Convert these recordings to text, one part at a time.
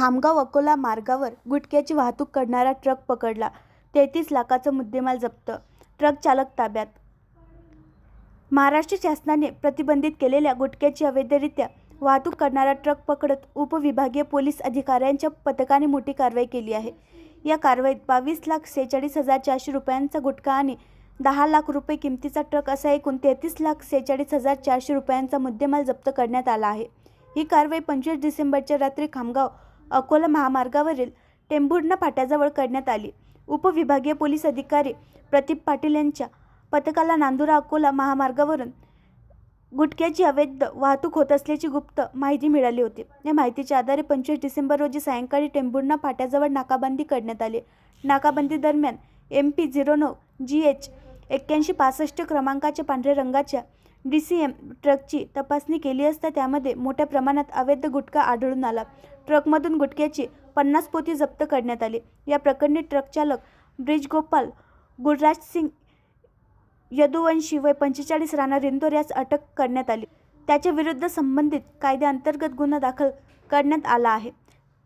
खामगाव अकोला मार्गावर गुटख्याची वाहतूक करणारा ट्रक पकडला. तेहतीस लाखाचा मुद्देमाल जप्त. ट्रक चालक ताब्यात. महाराष्ट्र शासनाने प्रतिबंधित केलेल्या गुटख्याची अवैधरित्या वाहतूक करणारा ट्रक पकडत उपविभागीय पोलीस अधिकाऱ्यांच्या पथकाने मोठी कारवाई केली आहे. या कारवाईत बावीस लाख सेहेचाळीस हजार चारशे रुपयांचा गुटखा आणि दहा लाख रुपये किमतीचा ट्रक असा एकूण तेहतीस लाख सेहेचाळीस हजार चारशे रुपयांचा मुद्देमाल जप्त करण्यात आला आहे. ही कारवाई पंचवीस डिसेंबरच्या रात्री खामगाव अकोला महामार्गावरील टेंभुर्णा फाट्याजवळ करण्यात आली. उपविभागीय पोलीस अधिकारी प्रदीप पाटील यांच्या पथकाला नांदुरा अकोला महामार्गावरून गुटख्याची अवैध वाहतूक होत असल्याची गुप्त माहिती मिळाली होती. या माहितीच्या आधारे पंचवीस डिसेंबर रोजी सायंकाळी टेंभुर्णा फाट्याजवळ नाकाबंदी करण्यात आली. नाकाबंदी दरम्यान एम पी झिरो नऊ जी एच एक्क्याऐंशी पासष्ट क्रमांकाच्या पांढऱ्या रंगाच्या डी सी एम ट्रकची तपासणी केली असता त्यामध्ये मोठ्या प्रमाणात अवैध गुटखा आढळून आला. ट्रकमधून गुटख्याची पन्नास पोती जप्त करण्यात आली. या प्रकरणी ट्रक चालक ब्रिजगोपाल गुरराज सिंग यदुवंशी वय पंचेचाळीस राणा रिंदोर यास अटक करण्यात आली. त्याच्या विरुद्ध संबंधित कायद्याअंतर्गत गुन्हा दाखल करण्यात आला आहे.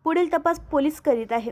पुढील तपास पोलीस करीत आहे.